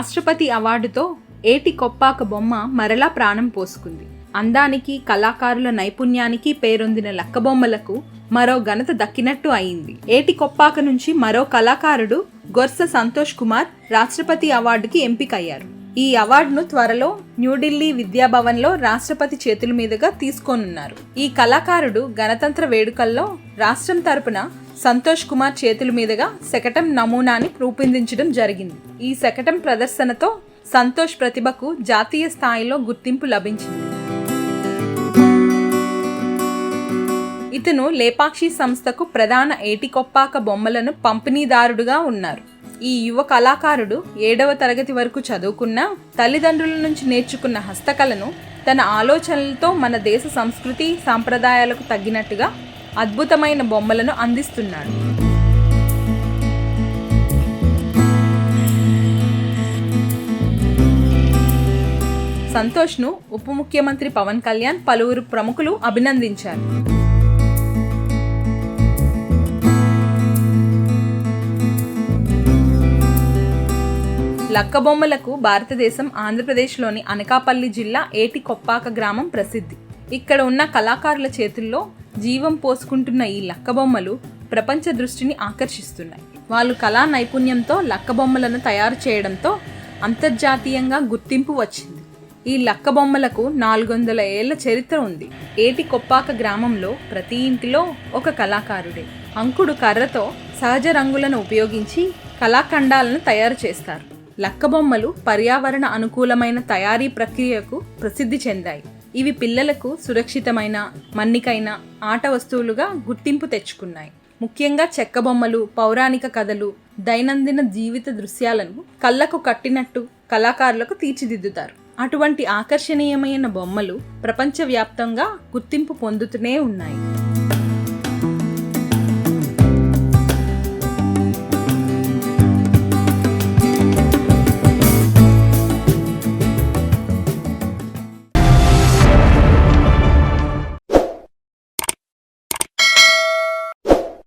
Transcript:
రాష్ట్రపతి అవార్డుతో ఏటి కొప్పాక బొమ్మ మరలా ప్రాణం పోసుకుంది. అందానికి కళాకారుల నైపుణ్యానికి పేరొందిన లక్కబొమ్మలకు మరో ఘనత దక్కినట్టు అయింది. ఏటి కొప్పాక నుంచి మరో కళాకారుడు గొర్స సంతోష్ కుమార్ రాష్ట్రపతి అవార్డుకి ఎంపికయ్యారు. ఈ అవార్డును త్వరలో న్యూఢిల్లీ విద్యాభవన్లో రాష్ట్రపతి చేతుల మీదుగా తీసుకోనున్నారు. ఈ కళాకారుడు గణతంత్ర వేడుకల్లో రాష్ట్రం తరపున సంతోష్ కుమార్ చేతుల మీదుగా శకటం నమూనాని రూపొందించడం జరిగింది. ఈ శకటం ప్రదర్శనతో సంతోష్ ప్రతిభకు జాతీయ స్థాయిలో గుర్తింపు లభించింది. ఇతను లేపాక్షి సంస్థకు ప్రధాన ఏటికొప్పాక బొమ్మలను పంపిణీదారుడుగా ఉన్నారు. ఈ యువ కళాకారుడు ఏడవ తరగతి వరకు చదువుకున్న తల్లిదండ్రుల నుంచి నేర్చుకున్న హస్తకళను తన ఆలోచనలతో మన దేశ సంస్కృతి సాంప్రదాయాలకు తగ్గినట్టుగా అద్భుతమైన బొమ్మలను అందిస్తున్నాడు. సంతోష్ను ఉప ముఖ్యమంత్రి పవన్ కళ్యాణ్ పలువురు ప్రముఖులు అభినందించారు. లక్కబొమ్మలకు భారతదేశం ఆంధ్రప్రదేశ్లోని అనకాపల్లి జిల్లా ఏటి కొప్పాక గ్రామం ప్రసిద్ధి. ఇక్కడ ఉన్న కళాకారుల చేతుల్లో జీవం పోసుకుంటున్న ఈ లక్కబొమ్మలు ప్రపంచ దృష్టిని ఆకర్షిస్తున్నాయి. వాళ్ళు కళా నైపుణ్యంతో లక్కబొమ్మలను తయారు చేయడంతో అంతర్జాతీయంగా గుర్తింపు వచ్చింది. ఈ లక్కబొమ్మలకు నాలుగు వందల ఏళ్ళ చరిత్ర ఉంది. ఏటి కొప్పాక గ్రామంలో ప్రతి ఇంటిలో ఒక కళాకారుడే. అంకుడు కర్రతో సహజ రంగులను ఉపయోగించి కళాఖండాలను తయారు చేస్తారు. లక్కబొమ్మలు పర్యావరణ అనుకూలమైన తయారీ ప్రక్రియకు ప్రసిద్ధి చెందాయి. ఇవి పిల్లలకు సురక్షితమైన మన్నికైన ఆట వస్తువులుగా గుర్తింపు తెచ్చుకున్నాయి. ముఖ్యంగా చెక్క బొమ్మలు పౌరాణిక కథలు దైనందిన జీవిత దృశ్యాలను కళ్ళకు కట్టినట్టు కళాకారులకు తీర్చిదిద్దుతారు. అటువంటి ఆకర్షణీయమైన బొమ్మలు ప్రపంచవ్యాప్తంగా గుర్తింపు పొందుతూనే ఉన్నాయి.